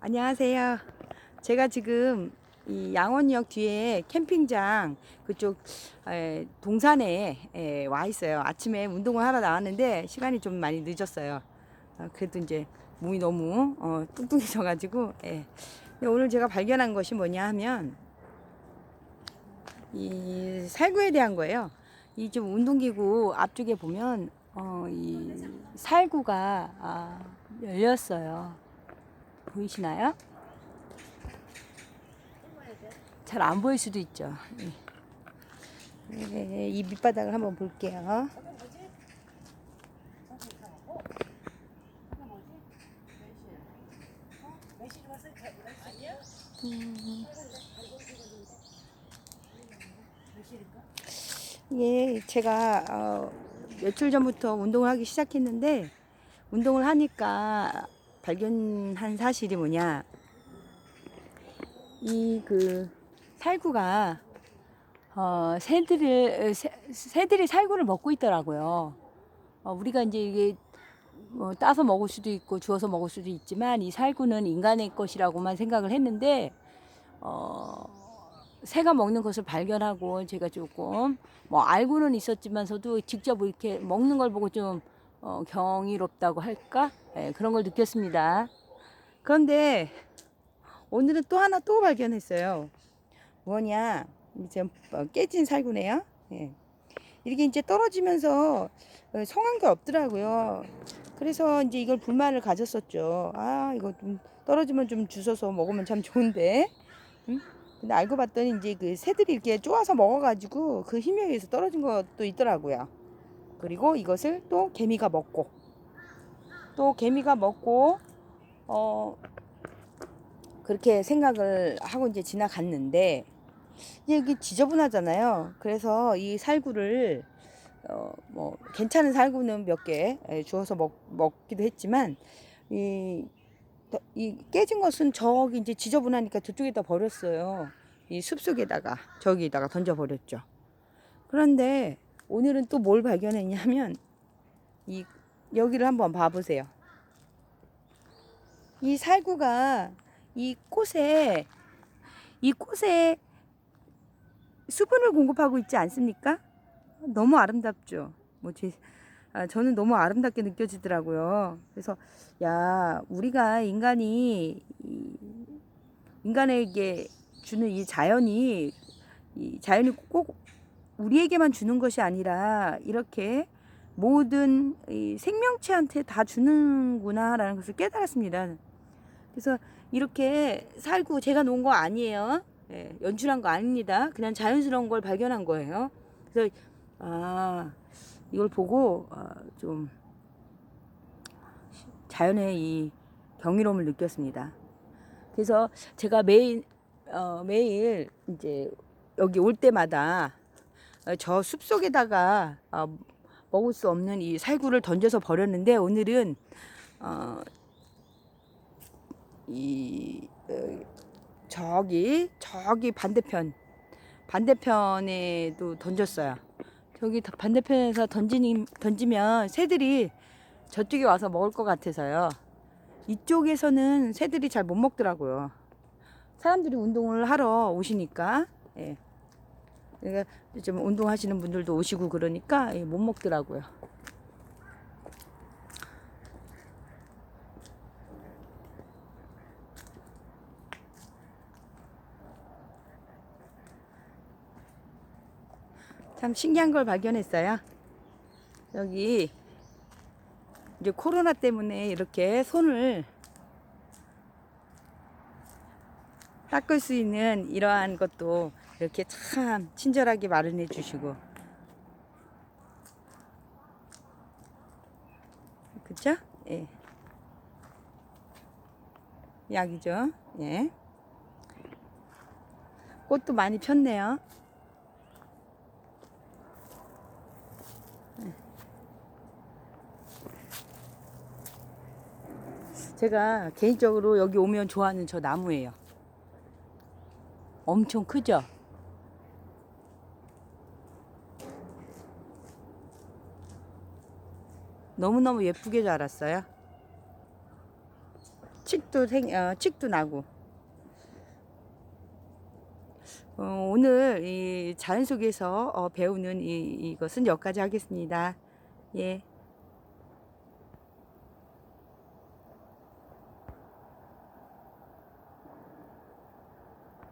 안녕하세요. 제가 지금 이 양원역 뒤에 캠핑장 그쪽 에, 동산에 에, 와 있어요. 아침에 운동을 하러 나왔는데 시간이 좀 많이 늦었어요. 아, 그래도 이제 몸이 너무 어, 뚱뚱해져가지고 예. 근데 오늘 제가 발견한 것이 뭐냐 하면 이 살구에 대한 거예요. 이 좀 운동기구 앞쪽에 보면 어, 이 살구가 아, 열렸어요. 보이시나요? 잘 안 보일 수도 있죠. 예. 예, 이 밑바닥을 한번 볼게요. 음. 예, 제가 어, 며칠 전부터 운동을 하기 시작했는데 운동을 하니까 발견한 사실이 뭐냐 이 그 살구가 어, 새들을 새, 새들이 살구를 먹고 있더라고요. 어, 우리가 이제 이게 뭐 따서 먹을 수도 있고 주워서 먹을 수도 있지만 이 살구는 인간의 것이라고만 생각을 했는데 어, 새가 먹는 것을 발견하고 제가 조금 뭐 알고는 있었지만서도 직접 이렇게 먹는 걸 보고 좀 어, 경이롭다고 할까 예, 그런 걸 느꼈습니다. 그런데 오늘은 또 하나 또 발견했어요. 뭐냐 이제 어, 깨진 살구네요. 예. 이렇게 이제 떨어지면서 어, 성한 게 없더라고요. 그래서 이제 이걸 불만을 가졌었죠. 아 이거 좀 떨어지면 좀 주워서 먹으면 참 좋은데. 응? 근데 알고 봤더니 이제 그 새들이 이렇게 쪼아서 먹어가지고 그 힘에 의해서 떨어진 것도 있더라고요. 그리고 이것을 또 개미가 먹고 또 개미가 먹고 어 그렇게 생각을 하고 이제 지나갔는데 이게 지저분하잖아요. 그래서 이 살구를 어 뭐 괜찮은 살구는 몇 개 주워서 먹, 먹기도 했지만 이, 이 깨진 것은 저기 이제 지저분하니까 저쪽에다 버렸어요. 이 숲속에다가 저기다가 던져 버렸죠. 그런데 오늘은 또 뭘 발견했냐면 이 여기를 한번 봐보세요. 이 살구가 이 꽃에 이 꽃에 수분을 공급하고 있지 않습니까? 너무 아름답죠. 뭐 제, 아, 저는 너무 아름답게 느껴지더라고요. 그래서 야 우리가 인간이 이, 인간에게 주는 이 자연이 이 자연이 꼭 우리에게만 주는 것이 아니라 이렇게 모든 이 생명체한테 다 주는구나라는 것을 깨달았습니다. 그래서 이렇게 살고 제가 놓은 거 아니에요. 예, 연출한 거 아닙니다. 그냥 자연스러운 걸 발견한 거예요. 그래서 아 이걸 보고 어, 좀 자연의 이 경이로움을 느꼈습니다. 그래서 제가 매일 어, 매일 이제 여기 올 때마다 어, 저 숲속에다가 어, 먹을 수 없는 이 살구를 던져서 버렸는데 오늘은 어, 이 어, 저기 저기 반대편 반대편에도 던졌어요. 저기 더- 반대편에서 던지니 던지면 새들이 저쪽에 와서 먹을 것 같아서요. 이쪽에서는 새들이 잘 못 먹더라고요. 사람들이 운동을 하러 오시니까 예. 그러니까 좀 운동하시는 분들도 오시고 그러니까 예, 못 먹더라고요. 참 신기한 걸 발견했어요. 여기 이제 코로나 때문에 이렇게 손을 닦을 수 있는 이러한 것도 이렇게 참 친절하게 마련해 주시고 그쵸? 예. 약이죠. 예. 꽃도 많이 폈네요. 제가 개인적으로 여기 오면 좋아하는 저 나무예요. 엄청 크죠? 너무너무 예쁘게 자랐어요. 칡도 생, 어, 칡도 나고. 어, 오늘 이 자연 속에서 어, 배우는 이, 이것은 여기까지 하겠습니다. 예.